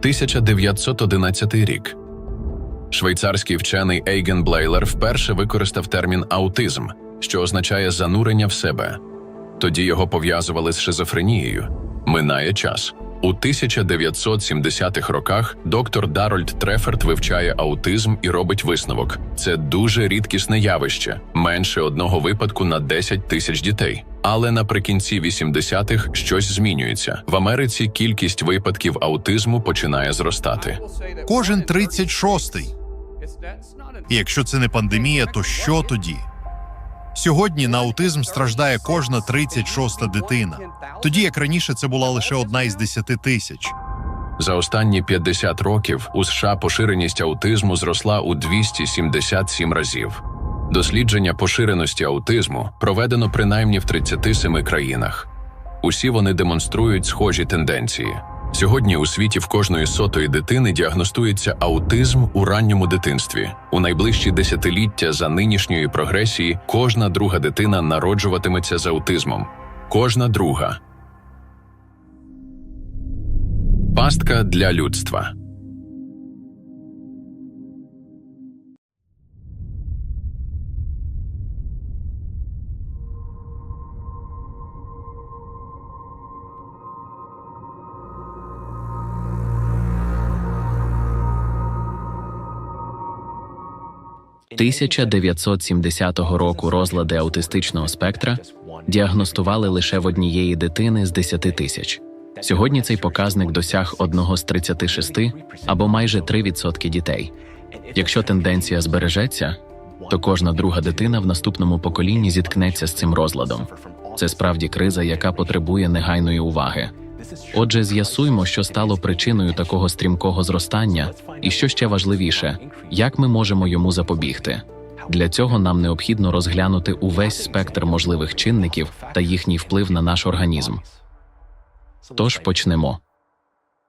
1911 рік. Швейцарський вчений Ейген Блейлер вперше використав термін аутизм, що означає занурення в себе. Тоді його пов'язували з шизофренією. Минає час. У 1970-х роках доктор Дарольд Треферт вивчає аутизм і робить висновок: це дуже рідкісне явище, менше одного випадку на 10 тисяч дітей. Але наприкінці 80-х щось змінюється. В Америці кількість випадків аутизму починає зростати. Кожен 36-й. І якщо це не пандемія, то що тоді? Сьогодні на аутизм страждає кожна 36-та дитина, тоді як раніше це була лише одна із 10 тисяч. За останні 50 років у США поширеність аутизму зросла у 277 разів. Дослідження поширеності аутизму проведено принаймні в 37 країнах. Усі вони демонструють схожі тенденції. Сьогодні у світі в кожної сотої дитини діагностується аутизм у ранньому дитинстві. У найближчі десятиліття за нинішньої прогресії кожна друга дитина народжуватиметься з аутизмом. Кожна друга. Пастка для людства. – 1970 року розлади аутистичного спектра діагностували лише в однієї дитини з 10 тисяч. Сьогодні цей показник досяг одного з 36 або майже 3% дітей. Якщо тенденція збережеться, то кожна друга дитина в наступному поколінні зіткнеться з цим розладом. Це справді криза, яка потребує негайної уваги. Отже, з'ясуймо, що стало причиною такого стрімкого зростання, і що ще важливіше, як ми можемо йому запобігти. Для цього нам необхідно розглянути увесь спектр можливих чинників та їхній вплив на наш організм. Тож почнемо.